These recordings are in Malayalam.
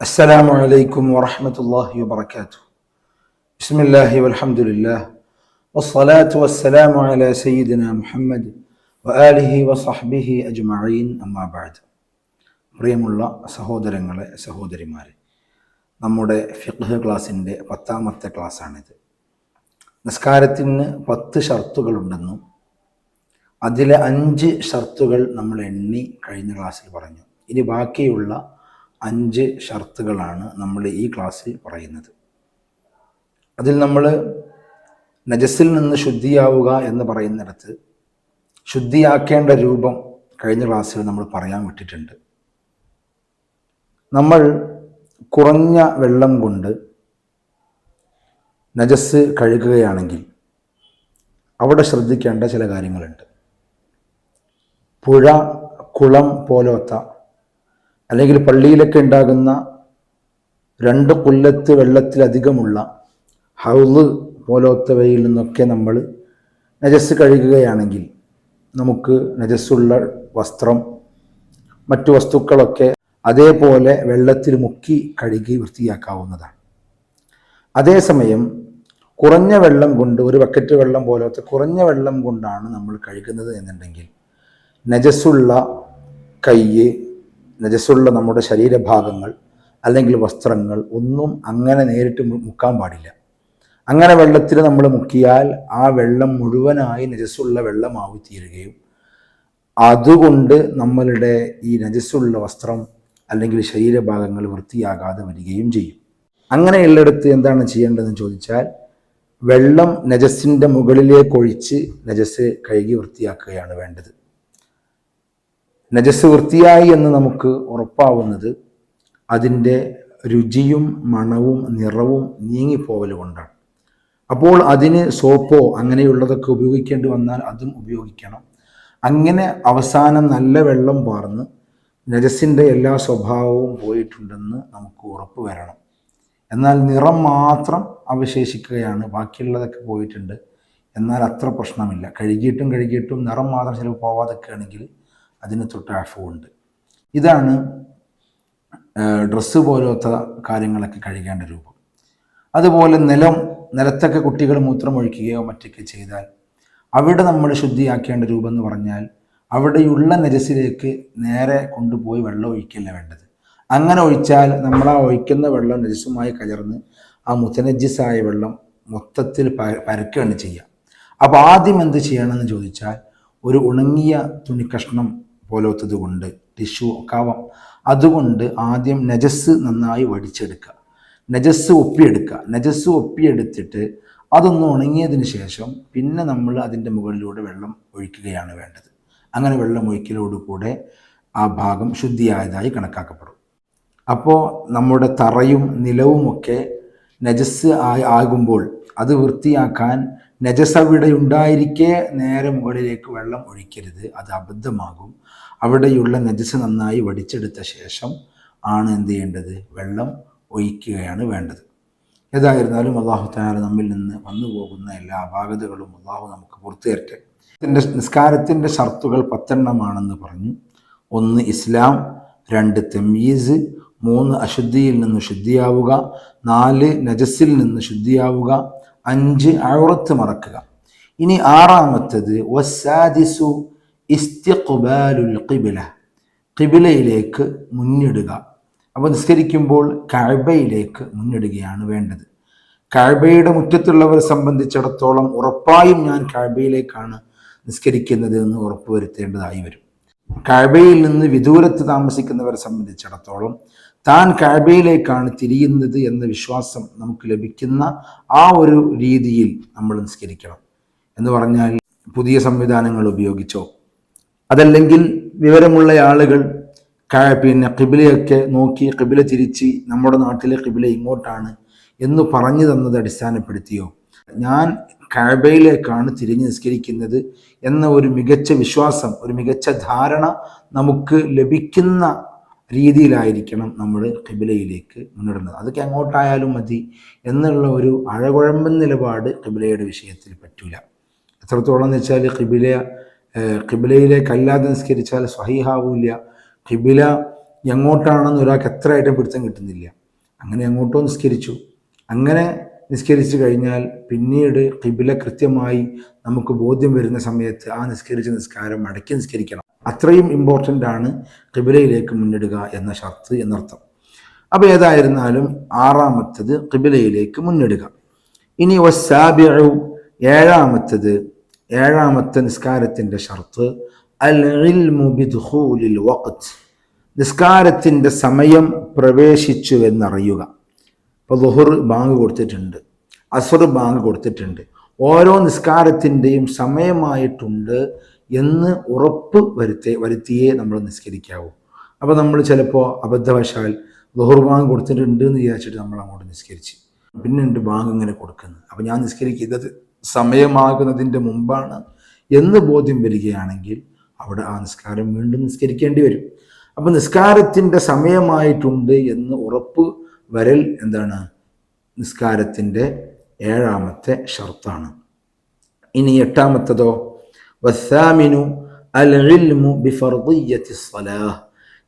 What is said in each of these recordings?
السلام عليكم ورحمة الله وبركاته بسم الله والحمد لله والصلاة والسلام على سيدنا محمد وآله وصحبه أجمعين أما بعد പ്രിയമുള്ള സഹോദരങ്ങളെ സഹോദരിമാരെ നമ്മുടെ ഫിഖ് ക്ലാസ്സിൻ്റെ പത്താമത്തെ ക്ലാസ്സാണിത് നിസ്കാരത്തിന് പത്ത് ഷർത്തുകളുണ്ടെന്നും അതിലെ അഞ്ച് ഷർത്തുകൾ നമ്മൾ എണ്ണി കഴിഞ്ഞ ക്ലാസ്സിൽ പറഞ്ഞു ഇനി ബാക്കിയുള്ള അഞ്ച് ഷർത്തുകളാണ് നമ്മൾ ഈ ക്ലാസ്സിൽ പറയുന്നത്. അതിൽ നമ്മൾ നജസ്സിൽ നിന്ന് ശുദ്ധിയാവുക എന്ന് പറയുന്നിടത്ത് ശുദ്ധിയാക്കേണ്ട രൂപം കഴിഞ്ഞ ക്ലാസ്സിൽ നമ്മൾ പറയാൻ വിട്ടിട്ടുണ്ട്. നമ്മൾ കുറഞ്ഞ വെള്ളം കൊണ്ട് നജസ് കഴുകുകയാണെങ്കിൽ അവിടെ ശ്രദ്ധിക്കേണ്ട ചില കാര്യങ്ങളുണ്ട്. പുഴ കുളം പോലത്ത അല്ലെങ്കിൽ പള്ളിയിലൊക്കെ ഉണ്ടാകുന്ന രണ്ട് കൊല്ലത്ത് വെള്ളത്തിലധികമുള്ള ഹൗസ് പോലത്തവയിൽ നിന്നൊക്കെ നമ്മൾ നജസ് കഴുകുകയാണെങ്കിൽ നമുക്ക് നജസ്സുള്ള വസ്ത്രം മറ്റു വസ്തുക്കളൊക്കെ അതേപോലെ വെള്ളത്തിൽ മുക്കി കഴുകി വൃത്തിയാക്കാവുന്നതാണ്. അതേസമയം കുറഞ്ഞ വെള്ളം കൊണ്ട് ഒരു ബക്കറ്റ് വെള്ളം പോലത്തെ കുറഞ്ഞ വെള്ളം കൊണ്ടാണ് നമ്മൾ കഴുകുന്നത് എന്നുണ്ടെങ്കിൽ നജസ്സുള്ള കയ്യ് നജസ്സുള്ള നമ്മുടെ ശരീരഭാഗങ്ങൾ അല്ലെങ്കിൽ വസ്ത്രങ്ങൾ ഒന്നും അങ്ങനെ നേരിട്ട് മുക്കാൻ പാടില്ല. അങ്ങനെ വെള്ളത്തിൽ നമ്മൾ മുക്കിയാൽ ആ വെള്ളം മുഴുവനായി നജസ്സുള്ള വെള്ളമാവി തീരുകയും അതുകൊണ്ട് നമ്മളുടെ ഈ നജസ്സുള്ള വസ്ത്രം അല്ലെങ്കിൽ ശരീരഭാഗങ്ങൾ വൃത്തിയാകാതെ വരികയും ചെയ്യും. അങ്ങനെയുള്ളിടത്ത് എന്താണ് ചെയ്യേണ്ടതെന്ന് ചോദിച്ചാൽ വെള്ളം നജസ്സിന്റെ മുകളിലേക്ക് ഒഴിച്ച് നജസ് കഴുകി വൃത്തിയാക്കുകയാണ് വേണ്ടത്. നജസ് വൃത്തിയായി എന്ന് നമുക്ക് ഉറപ്പാവുന്നത് അതിന്റെ രുചിയും മണവും നിറവും നീങ്ങിപ്പോവൽ കൊണ്ടാണ്. അപ്പോൾ അതിന് സോപ്പോ അങ്ങനെയുള്ളതൊക്കെ ഉപയോഗിക്കേണ്ടി വന്നാൽ അതും ഉപയോഗിക്കണം. അങ്ങനെ അവസാനം നല്ല വെള്ളം പാർന്ന് നജസിന്റെ എല്ലാ സ്വഭാവവും പോയിട്ടുണ്ടെന്ന് നമുക്ക് ഉറപ്പ് വരണം. എന്നാൽ നിറം മാത്രം അവശേഷിക്കുകയാണ്. ബാക്കിയുള്ളതൊക്കെ പോയിട്ടുണ്ട്. എന്നാൽ അത്ര പ്രശ്നമില്ല. കഴുകിയിട്ടും കഴുകിയിട്ടും നിറം മാത്രം ചിലപ്പോൾ പോവാതൊക്കെയാണെങ്കിൽ അതിന് തൊട്ട് ആഫുണ്ട് ഇതാണ് ഡ്രസ്സ് പോലത്തെ കാര്യങ്ങളൊക്കെ കഴുകേണ്ട രൂപം. അതുപോലെ നിലം നിലത്തൊക്കെ കുട്ടികൾ മൂത്രമൊഴിക്കുകയോ മറ്റൊക്കെ ചെയ്താൽ അവിടെ നമ്മൾ ശുദ്ധിയാക്കേണ്ട രൂപം എന്ന് പറഞ്ഞാൽ അവിടെയുള്ള നിരസിലേക്ക് നേരെ കൊണ്ടുപോയി വെള്ളം ഒഴിക്കല്ല വേണ്ടത്. അങ്ങനെ ഒഴിച്ചാൽ നമ്മൾ ആ ഒഴിക്കുന്ന വെള്ളം നിരസുമായി കലർന്ന് ആ മുത്തനജിസായ വെള്ളം മൊത്തത്തിൽ പരക്കുകയാണ് ചെയ്യുക. അപ്പോൾ ആദ്യം എന്ത് ചെയ്യണമെന്ന് ചോദിച്ചാൽ ഒരു ഉണങ്ങിയ തുണിക്കഷ്ണം കഷ്ണം പോലത്തത് കൊണ്ട് ടിഷ്യു ഒക്കെ ആവാം അതുകൊണ്ട് ആദ്യം നജസ് നന്നായി വടിച്ചെടുക്കുക. നജസ് ഒപ്പിയെടുക്കുക. നജസ് ഒപ്പിയെടുത്തിട്ട് അതൊന്ന് ഉണങ്ങിയതിന് ശേഷം പിന്നെ നമ്മൾ അതിന്റെ മുകളിലൂടെ വെള്ളം ഒഴിക്കുകയാണ് വേണ്ടത്. അങ്ങനെ വെള്ളം ഒഴിക്കലോടുകൂടെ ആ ഭാഗം ശുദ്ധിയായതായി കണക്കാക്കപ്പെടും. അപ്പോൾ നമ്മുടെ തറയും നിലവുമൊക്കെ നജസ് ആയി ആകുമ്പോൾ അത് വൃത്തിയാക്കാൻ നജസ് അവിടെ ഉണ്ടായിരിക്കെ നേരെ മുകളിലേക്ക് വെള്ളം ഒഴിക്കരുത് അത് അബദ്ധമാകും. അവിടെയുള്ള നജസ് നന്നായി വടിച്ചെടുത്ത ശേഷം ആണ് എന്ത് ചെയ്യേണ്ടത്? വെള്ളം ഒഴിക്കുകയാണ് വേണ്ടത്. ഏതായിരുന്നാലും അള്ളാഹു താല നമ്മിൽ നിന്ന് വന്നു പോകുന്ന എല്ലാ അപാകതകളും അള്ളാഹു നമുക്ക് പുറത്തു തരട്ടെ ഇതിന്റെ നിസ്കാരത്തിന്റെ ഷർത്തുകൾ പത്തെണ്ണമാണെന്ന് പറഞ്ഞു. ഒന്ന് ഇസ്ലാം. രണ്ട് തെമീസ്. മൂന്ന് അശുദ്ധിയിൽ നിന്ന് ശുദ്ധിയാവുക. നാല് നജസിൽ നിന്ന് ശുദ്ധിയാവുക. അഞ്ച് അഴുറത്ത് മറക്കുക. ഇനി ആറാമത്തത് വസാദിസു ഇസ്തിഖുബാലുൽ ഖിബില. ഖിബിലയിലേക്ക് മുന്നിടുക. അപ്പോൾ നിസ്കരിക്കുമ്പോൾ കഴബയിലേക്ക് മുന്നിടുകയാണ് വേണ്ടത്. കഴബയുടെ മുറ്റത്തുള്ളവരെ സംബന്ധിച്ചിടത്തോളം ഉറപ്പായും ഞാൻ കഴബയിലേക്കാണ് നിസ്കരിക്കുന്നത് എന്ന് ഉറപ്പുവരുത്തേണ്ടതായി വരും. കഴബയിൽ നിന്ന് വിദൂരത്ത് താമസിക്കുന്നവരെ സംബന്ധിച്ചിടത്തോളം താൻ കഴബയിലേക്കാണ് തിരിയുന്നത് എന്ന വിശ്വാസം നമുക്ക് ലഭിക്കുന്ന ആ ഒരു രീതിയിൽ നമ്മൾ നിസ്കരിക്കണം. എന്ന് പറഞ്ഞാൽ പുതിയ സംവിധാനങ്ങൾ ഉപയോഗിച്ചോ? അതല്ലെങ്കിൽ വിവരമുള്ള ആളുകൾ പിന്നെ കിബിലയൊക്കെ നോക്കി കിബില തിരിച്ച് നമ്മുടെ നാട്ടിലെ കിബില ഇങ്ങോട്ടാണ് എന്ന് പറഞ്ഞു തന്നത് അടിസ്ഥാനപ്പെടുത്തിയോ? ഞാൻ കഴബയിലേക്കാണ് തിരിഞ്ഞ് നിസ്കരിക്കുന്നത് എന്ന ഒരു മികച്ച വിശ്വാസം ഒരു മികച്ച ധാരണ നമുക്ക് ലഭിക്കുന്ന രീതിയിലായിരിക്കണം നമ്മൾ കിബിലയിലേക്ക് മുന്നിടുന്നത്. അതൊക്കെ അങ്ങോട്ടായാലും മതി എന്നുള്ള ഒരു അഴകുഴമ്പൻ നിലപാട് കിബിലയുടെ വിഷയത്തിൽ പറ്റൂല. എത്രത്തോളം എന്ന് വെച്ചാൽ കിബില കിബിലയിലേക്ക് അല്ലാതെ നിസ്കരിച്ചാൽ സ്വഹീഹാവൂല കിബില എങ്ങോട്ടാണെന്ന് ഒരാൾക്ക് എത്ര ഐറ്റം പിടുത്തം കിട്ടുന്നില്ല. അങ്ങനെ എങ്ങോട്ടോ നിസ്കരിച്ചു. അങ്ങനെ നിസ്കരിച്ചു കഴിഞ്ഞാൽ പിന്നീട് കിബില കൃത്യമായി നമുക്ക് ബോധ്യം വരുന്ന സമയത്ത് ആ നിസ്കരിച്ച നിസ്കാരം മടക്കി നിസ്കരിക്കണം. അത്രയും ഇമ്പോർട്ടന്റ് ആണ് കിബിലയിലേക്ക് മുന്നിടുക എന്ന ഷർത്ത് എന്നർത്ഥം. അപ്പോൾ ഏതായിരുന്നാലും ആറാമത്തത് കിബിലയിലേക്ക് മുന്നിടുക. ഇനി വസാബിഉ ഏഴാമത്തത് ഏഴാമത്തെ നിസ്കാരത്തിന്റെ ഷർത്ത് അൽ ബിദ്ഖൂലിൽ നിസ്കാരത്തിന്റെ സമയം പ്രവേശിച്ചു എന്നറിയുക. ഇപ്പോൾ ദുഹുർ ബാങ്ക് കൊടുത്തിട്ടുണ്ട് അസുർ ബാങ്ക് കൊടുത്തിട്ടുണ്ട്. ഓരോ നിസ്കാരത്തിന്റെയും സമയമായിട്ടുണ്ട് എന്ന് ഉറപ്പ് വരുത്തേ വരുത്തിയേ നമ്മൾ നിസ്കരിക്കാവൂ. അപ്പോൾ നമ്മൾ ചിലപ്പോൾ അബദ്ധവശാൽ ബാങ്ക് കൊടുത്തിട്ടുണ്ട് എന്ന് വിചാരിച്ചിട്ട് നമ്മൾ അങ്ങോട്ട് നിസ്കരിച്ച്. പിന്നെ ഉണ്ട് ബാങ്ക് ഇങ്ങനെ കൊടുക്കുന്നത്. അപ്പോൾ ഞാൻ നിസ്കരിക്കുന്നത് സമയമാകുന്നതിന്റെ മുമ്പാണ് എന്ന് ബോധ്യം വരികയാണെങ്കിൽ അവിടെ ആ നിസ്കാരം വീണ്ടും നിസ്കരിക്കേണ്ടി വരും. അപ്പം നിസ്കാരത്തിന്റെ സമയമായിട്ടുണ്ട് എന്ന് ഉറപ്പ് വരൽ എന്താണ്? നിസ്കാരത്തിന്റെ ഏഴാമത്തെ ഷർത്താണ്. ഇനി എട്ടാമത്തതോ വസാമിനു അൽ ഇൽമു ബിഫർദിയത്തി സ്വലാഹ്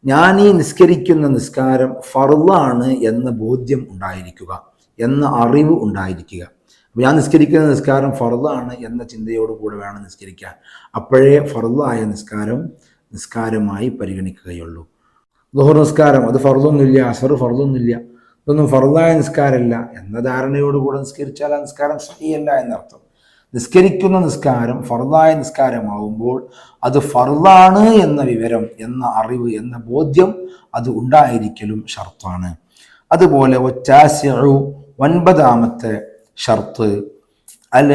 ഞാൻ ഈ നിസ്കരിക്കുന്ന നിസ്കാരം ഫർദാണ് എന്ന ബോധ്യം ഉണ്ടായിരിക്കുക എന്ന അറിവ് ഉണ്ടായിരിക്കുക. ഞാൻ നിസ്കരിക്കുന്ന നിസ്കാരം ഫർദാണ് എന്ന ചിന്തയോട് കൂടെ വേണം നിസ്കരിക്കാൻ. അപ്പോഴേ ഫർദായ നിസ്കാരം നിസ്കാരമായി പരിഗണിക്കുകയുള്ളൂ. ദുഹർ നിസ്കാരം അത് ഫർദൊന്നുമില്ല അസർ ഫർദൊന്നുമില്ല ഇതൊന്നും ഫർദായ നിസ്കാരമല്ല എന്ന ധാരണയോടുകൂടെ നിസ്കരിച്ചാൽ ആ നിസ്കാരം സഹിയല്ല എന്നർത്ഥം. നിസ്കരിക്കുന്ന നിസ്കാരം ഫർദായ നിസ്കാരമാകുമ്പോൾ അത് ഫർദാണ് എന്ന വിവരം എന്ന അറിവ് എന്ന ബോധ്യം അത് ഉണ്ടായിരിക്കലും ഷർത്താണ്. അതുപോലെ ഒറ്റാസ്യു ഒൻപതാമത്തെ ഷർത്ത് അൽ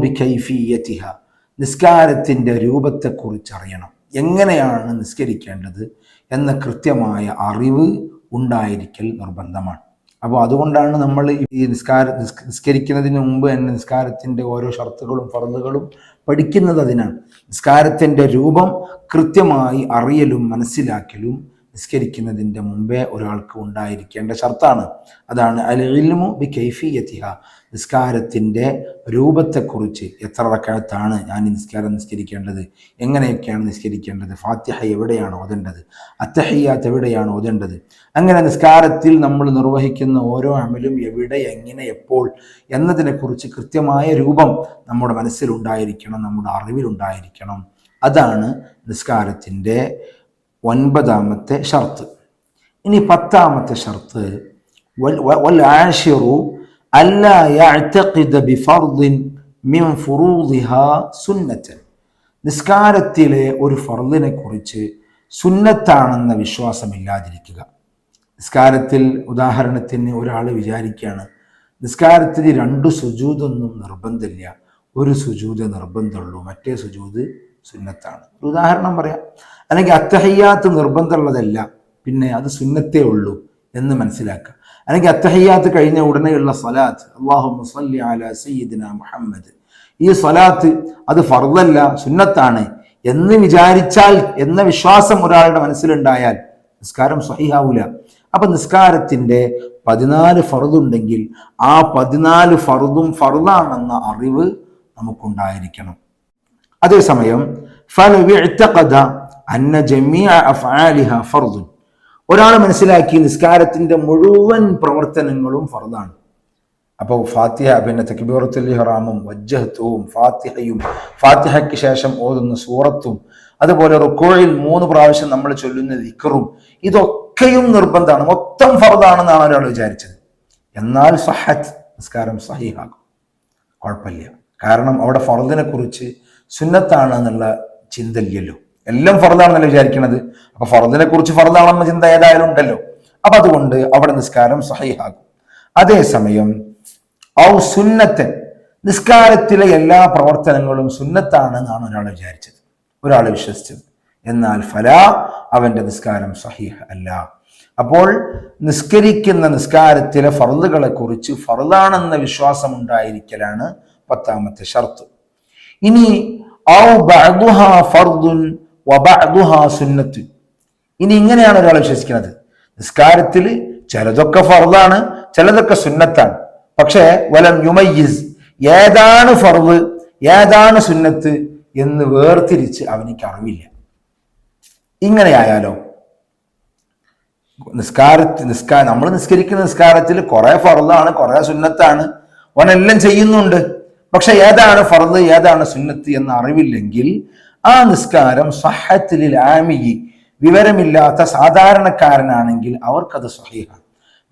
ബി കൈഫിയത്തിഹ നിസ്കാരത്തിന്റെ രൂപത്തെക്കുറിച്ച് അറിയണം എങ്ങനെയാണ് നിസ്കരിക്കേണ്ടത് എന്ന കൃത്യമായ അറിവ് ഉണ്ടായിരിക്കൽ നിർബന്ധമാണ്. അപ്പോൾ അതുകൊണ്ടാണ് നമ്മൾ ഈ നിസ്കാര നിസ് നിസ്കരിക്കുന്നതിന് മുമ്പ് തന്നെ നിസ്കാരത്തിന്റെ ഓരോ ഷർത്തുകളും ഫറലുകളും പഠിക്കുന്നത് അതിനാണ്. നിസ്കാരത്തിന്റെ രൂപം കൃത്യമായി അറിയലും മനസ്സിലാക്കലും നിസ്കരിക്കുന്നതിന്റെ മുമ്പേ ഒരാൾക്ക് ഉണ്ടായിരിക്കേണ്ട ഷർത്താണ്. അതാണ് അൽ ഇൽമു ബി കൈഫിയത്തിഹ നിസ്കാരത്തിന്റെ രൂപത്തെക്കുറിച്ച് എത്ര റക്കാലത്താണ് ഞാൻ നിസ്കാരം നിസ്കരിക്കേണ്ടത്? എങ്ങനെയൊക്കെയാണ് നിസ്കരിക്കേണ്ടത്? ഫാത്തിഹ എവിടെയാണ് ഓതേണ്ടത്? അത്തഹയ്യാത്ത് എവിടെയാണ് ഓതേണ്ടത്? അങ്ങനെ നിസ്കാരത്തിൽ നമ്മൾ നിർവഹിക്കുന്ന ഓരോ അമലും എവിടെ എങ്ങനെ എപ്പോൾ എന്നതിനെക്കുറിച്ച് കൃത്യമായ രൂപം നമ്മുടെ മനസ്സിലുണ്ടായിരിക്കണം നമ്മുടെ അറിവിലുണ്ടായിരിക്കണം. അതാണ് നിസ്കാരത്തിന്റെ ഒൻപതാമത്തെ ഷർത്ത്. ഇനി പത്താമത്തെ ഷർത്ത്. നിസ്കാരത്തിലെ ഒരു ഫർദിനെ കുറിച്ച് സുന്നത്താണെന്ന വിശ്വാസമില്ലാതിരിക്കുക. നിസ്കാരത്തിൽ ഉദാഹരണത്തിന് ഒരാൾ വിചാരിക്കുകയാണ് നിസ്കാരത്തിൽ രണ്ട് സുജൂതൊന്നും നിർബന്ധമില്ല ഒരു സുജൂത് നിർബന്ധമുള്ളൂ മറ്റേ സുജൂത് സുന്നത്താണ്. ഒരു ഉദാഹരണം പറയാം. അല്ലെങ്കിൽ അത്തഹയ്യാത്ത് നിർബന്ധമുള്ളതല്ല. പിന്നെ അത് സുന്നത്തേ ഉള്ളൂ എന്ന് മനസ്സിലാക്കുക. അല്ലെങ്കിൽ അത്തഹയ്യാത്ത് കഴിഞ്ഞ ഉടനെയുള്ള സലാത്ത് അള്ളാഹു മുസല്ലി അല സയ്യിദിന മുഹമ്മദ്. ഈ സ്വലാത്ത് അത് ഫർദല്ല സുന്നത്താണ് എന്ന് വിചാരിച്ചാൽ എന്ന വിശ്വാസം ഒരാളുടെ മനസ്സിലുണ്ടായാൽ നിസ്കാരം സഹിഹാവൂല. അപ്പൊ നിസ്കാരത്തിന്റെ പതിനാല് ഫറുതുണ്ടെങ്കിൽ ആ പതിനാല് ഫറുതും ഫറുതാണെന്ന അറിവ് നമുക്കുണ്ടായിരിക്കണം. അതേസമയം അന്ന ജമിയ ഫർദുൻ. ഒരാൾ മനസ്സിലാക്കി നിസ്കാരത്തിന്റെ മുഴുവൻ പ്രവർത്തനങ്ങളും ഫർദാണ്. അപ്പോൾ ഫാത്തിഹ പിന്നെ തക്ബീറത്തുൽ ഇഹ്റാമും വജ്ജഹത്തും ഫാത്തിഹയും ഫാത്തിഹയ്ക്ക് ശേഷം ഓതുന്ന സൂറത്തും അതുപോലെ റുക്കോയിൽ മൂന്ന് പ്രാവശ്യം നമ്മൾ ചൊല്ലുന്ന ദിക്കറും ഇതൊക്കെയും നിർബന്ധമാണ്. മൊത്തം ഫർദാണെന്നാണ് ഒരാൾ വിചാരിച്ചത്. എന്നാൽ സഹത്ത് നിസ്കാരം സഹിഹാകും കുഴപ്പമില്ല. കാരണം അവിടെ ഫർദിനെ കുറിച്ച് സുന്നത്താണ് എന്നുള്ള ചിന്തയില്ലല്ലോ. എല്ലാം ഫറദാണെന്നല്ലേ വിചാരിക്കണത്? അപ്പൊ ഫറദിനെ കുറിച്ച് ഫർദാണെന്ന ചിന്ത ഏതായാലും ഉണ്ടല്ലോ. അപ്പൊ അതുകൊണ്ട് അവിടെ നിസ്കാരം സഹിഹാകും. അതേസമയം ഔ സുന്നത്തൻ നിസ്കാരത്തിലെ എല്ലാ പ്രവർത്തനങ്ങളും സുന്നത്താണെന്നാണ് ഒരാൾ വിചാരിച്ചത്. ഒരാൾ വിശ്വസിച്ചത്. എന്നാൽ ഫല അവന്റെ നിസ്കാരം സഹീഹ് അല്ല. അപ്പോൾ നിസ്കരിക്കുന്ന നിസ്കാരത്തിലെ ഫർദുകളെ കുറിച്ച് ഫറുദാണെന്ന വിശ്വാസം ഉണ്ടായിരിക്കലാണ് പത്താമത്തെ ഷർത്ത്. ഇനി ഔ ബഅദുഹാ ഫർദുൻ സുന്നത്ത്. ഇനി ഇങ്ങനെയാണ് ഒരാൾ വിശ്വസിക്കുന്നത്. നിസ്കാരത്തിൽ ചിലതൊക്കെ ഫർദാണ് ചിലതൊക്കെ സുന്നത്താണ്. പക്ഷേ വലം യുമയ്യിസ് ഏതാണ് ഫർദ് ഏതാണ് സുന്നത്ത് എന്ന് വേർതിരിച്ച് അവനിക്ക് അറിവില്ല. ഇങ്ങനെയായാലോ? നിസ്കാരത്തിൽ നിസ്കാര നമ്മൾ നിസ്കരിക്കുന്ന നിസ്കാരത്തിൽ കുറെ ഫർദാണ് കുറെ സുന്നത്താണ്. ഓനെല്ലാം ചെയ്യുന്നുണ്ട്. പക്ഷെ ഏതാണ് ഫർദ് ഏതാണ് സുന്നത്ത് എന്ന് അറിവില്ലെങ്കിൽ ആ നിസ്കാരം സഹത്തിലിൽ ആമിയി വിവരമില്ലാത്ത സാധാരണക്കാരനാണെങ്കിൽ അവർക്കത് സഹിഹാണ്.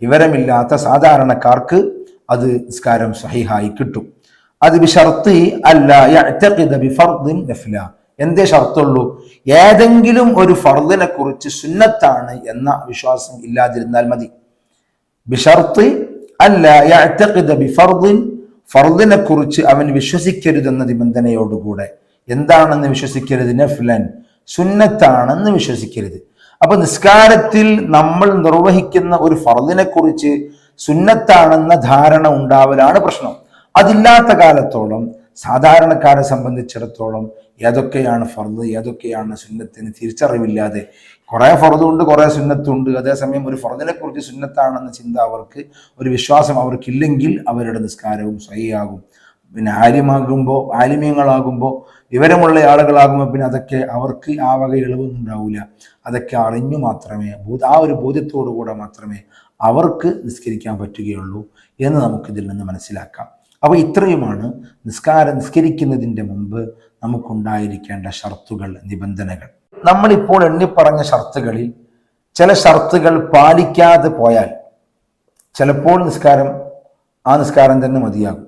വിവരമില്ലാത്ത സാധാരണക്കാർക്ക് അത് നിസ്കാരം സഹിഹായി കിട്ടും. അത് ബിഷർത്തി അല്ല എന്തേ ഷർത്തുള്ളൂ? ഏതെങ്കിലും ഒരു ഫർദിനെ കുറിച്ച് സുന്നത്താണ് എന്ന വിശ്വാസം ഇല്ലാതിരുന്നാൽ മതി. ബിഷർത്തി അല്ല ബിഫർദിൻ. ഫർദിനെ കുറിച്ച് അവൻ വിശ്വസിക്കരുതെന്ന നിബന്ധനയോടുകൂടെ. എന്താണെന്ന് വിശ്വസിക്കരുത് നഫ്ലൻ. സുന്നത്താണെന്ന് വിശ്വസിക്കരുത്. അപ്പൊ നിസ്കാരത്തിൽ നമ്മൾ നിർവഹിക്കുന്ന ഒരു ഫറദിനെ കുറിച്ച് സുന്നത്താണെന്ന ധാരണ ഉണ്ടാവലാണ് പ്രശ്നം. അതില്ലാത്ത കാലത്തോളം സാധാരണക്കാരെ സംബന്ധിച്ചിടത്തോളം ഏതൊക്കെയാണ് ഫർദ് ഏതൊക്കെയാണ് സുന്നത്തിന് തിരിച്ചറിവില്ലാതെ? കുറേ ഫർദുണ്ട് കുറേ സുന്നത്തുണ്ട്. അതേസമയം ഒരു ഫർദിനെ കുറിച്ച് സുന്നത്താണെന്ന ചിന്ത അവർക്ക് ഒരു വിശ്വാസം അവർക്കില്ലെങ്കിൽ അവരുടെ നിസ്കാരവും സ്വയാകും പിന്നെ ആര്യമാകുമ്പോൾ ആലിമ്യങ്ങളാകുമ്പോൾ വിവരമുള്ള ആളുകളാകുമ്പോൾ പിന്നെ അതൊക്കെ അവർക്ക് ആ വക ഇളവൊന്നും ഉണ്ടാവില്ല അതൊക്കെ അറിഞ്ഞു മാത്രമേ ആ ഒരു ബോധ്യത്തോടു കൂടെ മാത്രമേ അവർക്ക് നിസ്കരിക്കാൻ പറ്റുകയുള്ളൂ എന്ന് നമുക്കിതിൽ നിന്ന് മനസ്സിലാക്കാം. അപ്പോൾ ഇത്രയുമാണ് നിസ്കാരം നിസ്കരിക്കുന്നതിന്റെ മുമ്പ് നമുക്കുണ്ടായിരിക്കേണ്ട ഷർത്തുകൾ നിബന്ധനകൾ. നമ്മളിപ്പോൾ എണ്ണിപ്പറഞ്ഞ ഷർത്തുകളിൽ ചില ഷർത്തുകൾ പാലിക്കാതെ പോയാൽ ചിലപ്പോൾ നിസ്കാരം ആ നിസ്കാരം തന്നെ മതിയാകും.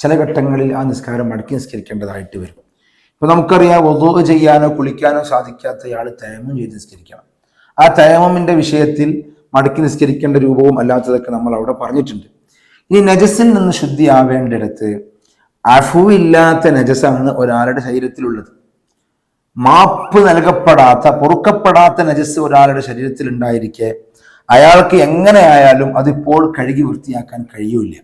ചില ഘട്ടങ്ങളിൽ ആ നിസ്കാരം മടക്കി നിസ്കരിക്കേണ്ടതായിട്ട് വരും. ഇപ്പൊ നമുക്കറിയാം വധു ചെയ്യാനോ കുളിക്കാനോ സാധിക്കാത്തയാൾ തയമം ചെയ്ത് നിസ്കരിക്കണം. ആ തയമമിന്റെ വിഷയത്തിൽ മടക്കി നിസ്കരിക്കേണ്ട രൂപവും അല്ലാത്തതൊക്കെ നമ്മൾ അവിടെ പറഞ്ഞിട്ടുണ്ട്. ഇനി നജസിൽ നിന്ന് ശുദ്ധിയാവേണ്ടിടത്ത് അഫുവില്ലാത്ത നജസാണ് ഒരാളുടെ ശരീരത്തിലുള്ളത്. മാപ്പ് നൽകപ്പെടാത്ത പൊറുക്കപ്പെടാത്ത നജസ് ഒരാളുടെ ശരീരത്തിൽ ഉണ്ടായിരിക്കെ അയാൾക്ക് എങ്ങനെയായാലും അതിപ്പോൾ കഴുകി വൃത്തിയാക്കാൻ കഴിയൂല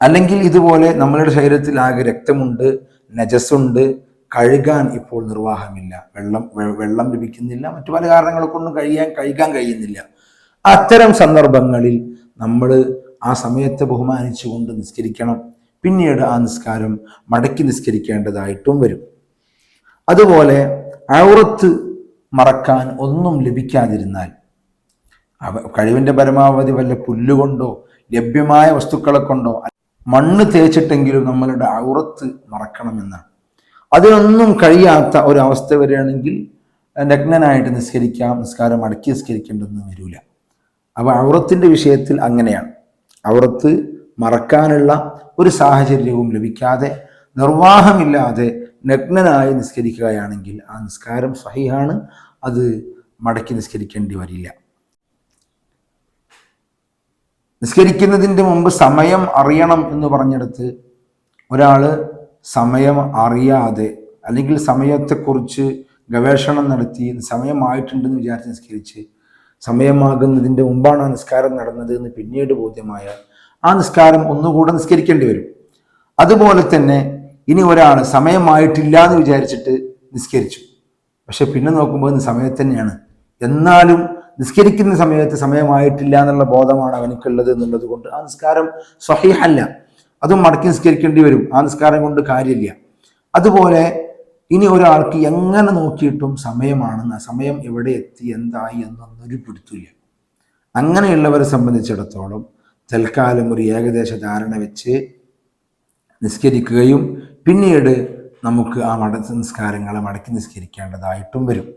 അല്ലെങ്കിൽ ഇതുപോലെ നമ്മളുടെ ശരീരത്തിൽ ആകെ രക്തമുണ്ട് നജസ്സുണ്ട്. കഴുകാൻ ഇപ്പോൾ നിർവാഹമില്ല. വെള്ളം വെള്ളം ലഭിക്കുന്നില്ല. മറ്റു പല കാരണങ്ങൾ കൊണ്ടും കഴിയാൻ കഴുകാൻ കഴിയുന്നില്ല. അത്തരം സന്ദർഭങ്ങളിൽ നമ്മൾ ആ സമയത്തെ ബഹുമാനിച്ചുകൊണ്ട് നിസ്കരിക്കണം. പിന്നീട് ആ നിസ്കാരം മടക്കി നിസ്കരിക്കേണ്ടതായിട്ടും വരും. അതുപോലെ ഔറത്ത് മറക്കാൻ ഒന്നും ലഭിക്കാതിരുന്നാൽ കഴിവിന്റെ പരമാവധി വല്ല പുല്ലുകൊണ്ടോ ലഭ്യമായ വസ്തുക്കളെ കൊണ്ടോ മണ്ണ് തേച്ചിട്ടെങ്കിലും നമ്മളുടെ ഔറത്ത് മറക്കണമെന്നാണ്. അതിനൊന്നും കഴിയാത്ത ഒരവസ്ഥ വരികയാണെങ്കിൽ നഗ്നനായിട്ട് നിസ്കരിക്കാം നിസ്കാരം അടക്കി നിസ്കരിക്കേണ്ടെന്ന് വരില്ല അപ്പോൾ ഔറത്തിന്റെ വിഷയത്തിൽ അങ്ങനെയാണ്. ഔറത്ത് മറക്കാനുള്ള ഒരു സാഹചര്യവും ലഭിക്കാതെ നിർവാഹമില്ലാതെ നഗ്നനായി നിസ്കരിക്കുകയാണെങ്കിൽ ആ നിസ്കാരം സഹിയാണ് അത് മടക്കി നിസ്കരിക്കേണ്ടി വരില്ല. നിസ്കരിക്കുന്നതിന്റെ മുമ്പ് സമയം അറിയണം എന്ന് പറഞ്ഞെടുത്ത് ഒരാൾ സമയം അറിയാതെ അല്ലെങ്കിൽ സമയത്തെക്കുറിച്ച് ഗവേഷണം നടത്തി സമയമായിട്ടുണ്ടെന്ന് വിചാരിച്ച് നിസ്കരിച്ച് സമയമാകുന്നതിന്റെ മുമ്പാണ് ആ നിസ്കാരം നടന്നത് എന്ന് പിന്നീട് ബോധ്യമായ ആ നിസ്കാരം ഒന്നുകൂടെ നിസ്കരിക്കേണ്ടി വരും. അതുപോലെ തന്നെ ഇനി ഒരാൾ സമയമായിട്ടില്ല എന്ന് വിചാരിച്ചിട്ട് നിസ്കരിച്ചു. പക്ഷെ പിന്നെ നോക്കുമ്പോൾ ഇന്ന് സമയത്ത് തന്നെയാണ് എന്നാലും നിസ്കരിക്കുന്ന സമയത്ത് സമയമായിട്ടില്ല എന്നുള്ള ബോധമാണ് അവനക്കുള്ളത് എന്നുള്ളത് കൊണ്ട് ആ നിസ്കാരം സ്വഹീഹല്ല. അതും മടക്കി നിസ്കരിക്കേണ്ടി വരും. ആ നിസ്കാരം കൊണ്ട് കാര്യമില്ല. അതുപോലെ ഇനി ഒരാൾക്ക് എങ്ങനെ നോക്കിയിട്ടും സമയമാണെന്ന് സമയം എവിടെ എത്തി എന്തായി എന്നൊന്നും ഒരു പിടുത്തില്ല അങ്ങനെയുള്ളവരെ സംബന്ധിച്ചിടത്തോളം തൽക്കാലം ഒരു ഏകദേശ ധാരണ വെച്ച് നിസ്കരിക്കുകയും പിന്നീട് നമുക്ക് ആ മട നിസ്കാരങ്ങളെ മടക്കി നിസ്കരിക്കേണ്ടതായിട്ടും വരും.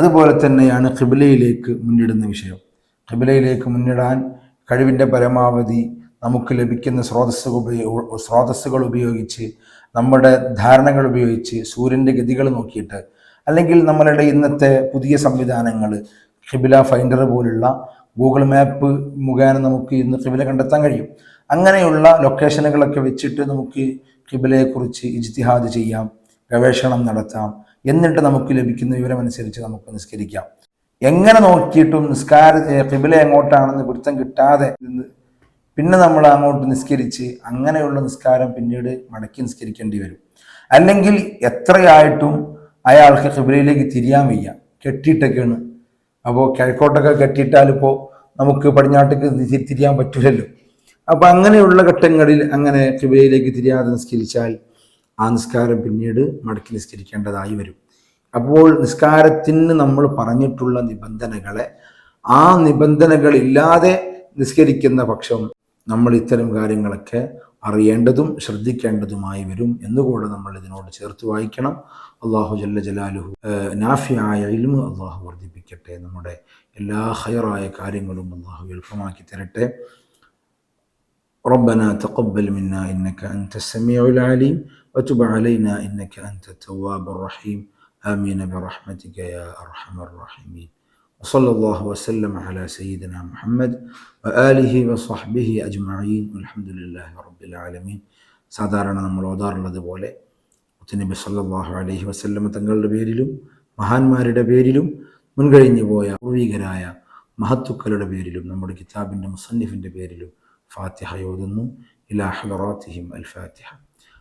അതുപോലെ തന്നെയാണ് ഖിബിലയിലേക്ക് മുന്നിടുന്ന വിഷയം. ഖിബിലയിലേക്ക് മുന്നിടാൻ കഴിവിന്റെ പരമാവധി നമുക്ക് ലഭിക്കുന്ന സ്രോതസ്സുകൾ സ്രോതസ്സുകൾ ഉപയോഗിച്ച് നമ്മുടെ ധാരണകൾ ഉപയോഗിച്ച് സൂര്യന്റെ ഗതികൾ നോക്കിയിട്ട് അല്ലെങ്കിൽ നമ്മളുടെ ഇന്നത്തെ പുതിയ സംവിധാനങ്ങൾ ഖിബില ഫൈൻഡർ പോലുള്ള ഗൂഗിൾ മാപ്പ് മുഖേന നമുക്ക് ഇന്ന് ഖിബില കണ്ടെത്താൻ കഴിയും. അങ്ങനെയുള്ള ലൊക്കേഷനുകളൊക്കെ വെച്ചിട്ട് നമുക്ക് ഖിബിലയെക്കുറിച്ച് ഇജ്തിഹാദ് ചെയ്യാം ഗവേഷണം നടത്താം എന്നിട്ട് നമുക്ക് ലഭിക്കുന്ന വിവരമനുസരിച്ച് നമുക്ക് നിസ്കരിക്കാം. എങ്ങനെ നോക്കിയിട്ടും നിസ്കാര കിബില എങ്ങോട്ടാണെന്ന് പിടുത്തം കിട്ടാതെ പിന്നെ നമ്മൾ അങ്ങോട്ട് നിസ്കരിച്ച് അങ്ങനെയുള്ള നിസ്കാരം പിന്നീട് മടക്കി നിസ്കരിക്കേണ്ടി വരും. അല്ലെങ്കിൽ എത്രയായിട്ടും അയാൾക്ക് കിബിലയിലേക്ക് തിരിയാൻ വയ്യ. കെട്ടിയിട്ടൊക്കെയാണ്. അപ്പോൾ കിഴക്കോട്ടൊക്കെ കെട്ടിയിട്ടാലിപ്പോൾ നമുക്ക് പടിഞ്ഞാട്ടേക്ക് തിരിയാൻ പറ്റില്ലല്ലോ അപ്പോൾ അങ്ങനെയുള്ള ഘട്ടങ്ങളിൽ അങ്ങനെ കിബിലയിലേക്ക് തിരിയാതെ നിസ്കരിച്ചാൽ ആ നിസ്കാരം പിന്നീട് മടക്കി നിസ്കരിക്കേണ്ടതായി വരും അപ്പോൾ നിസ്കാരത്തിന് നമ്മൾ പറഞ്ഞിട്ടുള്ള നിബന്ധനകളെ ആ നിബന്ധനകളില്ലാതെ നിസ്കരിക്കുന്ന പക്ഷം നമ്മൾ ഇത്തരം കാര്യങ്ങളൊക്കെ അറിയേണ്ടതും ശ്രദ്ധിക്കേണ്ടതുമായി വരും എന്നുകൂടെ നമ്മൾ ഇതിനോട് ചേർത്ത് വായിക്കണം അള്ളാഹു ജല്ല ജലാലുഹു നാഫിയായ ഇൽമു അള്ളാഹു വർദ്ധിപ്പിക്കട്ടെ നമ്മുടെ എല്ലാ ഹയറായ കാര്യങ്ങളും അള്ളാഹു എളുപ്പമാക്കി തരട്ടെ ربنا تقبل منا إنك أنت السميع العليم وتب علينا إنك أنت التواب الرحيم آمين برحمتك يا أرحم الراحمين وصلى الله وسلم على سيدنا محمد وآله وصحبه أجمعين والحمد لله رب العالمين സാധാരണ നമ്മൾ ഓതാറുള്ളത് പോലെ മുത്തനബി സല്ലല്ലാഹു അലൈഹി വസല്ലമ തങ്ങളുടെ പേരിലും മഹാന്മാരുടെ പേരിലും മുൻകഴിഞ്ഞു പോയ പൂർവികരായ മഹത്തുക്കളുടെ പേരിലും നമ്മുടെ കിതാബിൻ്റെ മുസന്നിഫിൻ്റെ പേരിലും ഫാത്തിഹ യോതുന്നു ഇലാ ഹലറാത്തിഹിം അൽ ഫാത്തിഹ